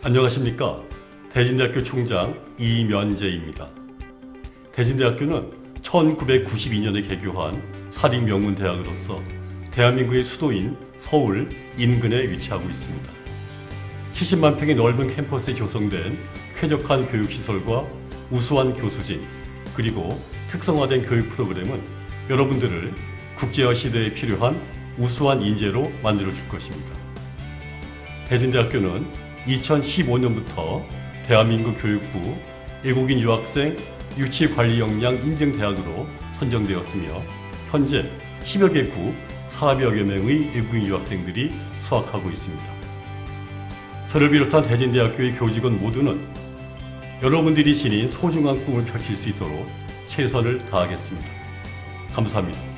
안녕하십니까. 대진대학교 총장 이면재입니다. 대진대학교는 1992년에 개교한 사립명문대학으로서 대한민국의 수도인 서울 인근에 위치하고 있습니다. 70만 평의 넓은 캠퍼스에 조성된 쾌적한 교육시설과 우수한 교수진, 그리고 특성화된 교육 프로그램은 여러분들을 국제화 시대에 필요한 우수한 인재로 만들어 줄 것입니다. 대진대학교는 2015년부터 대한민국 교육부 외국인 유학생 유치 관리 역량 인증 대학으로 선정되었으며 현재 10여 개국 400여 명의 외국인 유학생들이 수학하고 있습니다. 저를 비롯한 대진대학교의 교직원 모두는 여러분들이 지닌 소중한 꿈을 펼칠 수 있도록 최선을 다하겠습니다. 감사합니다.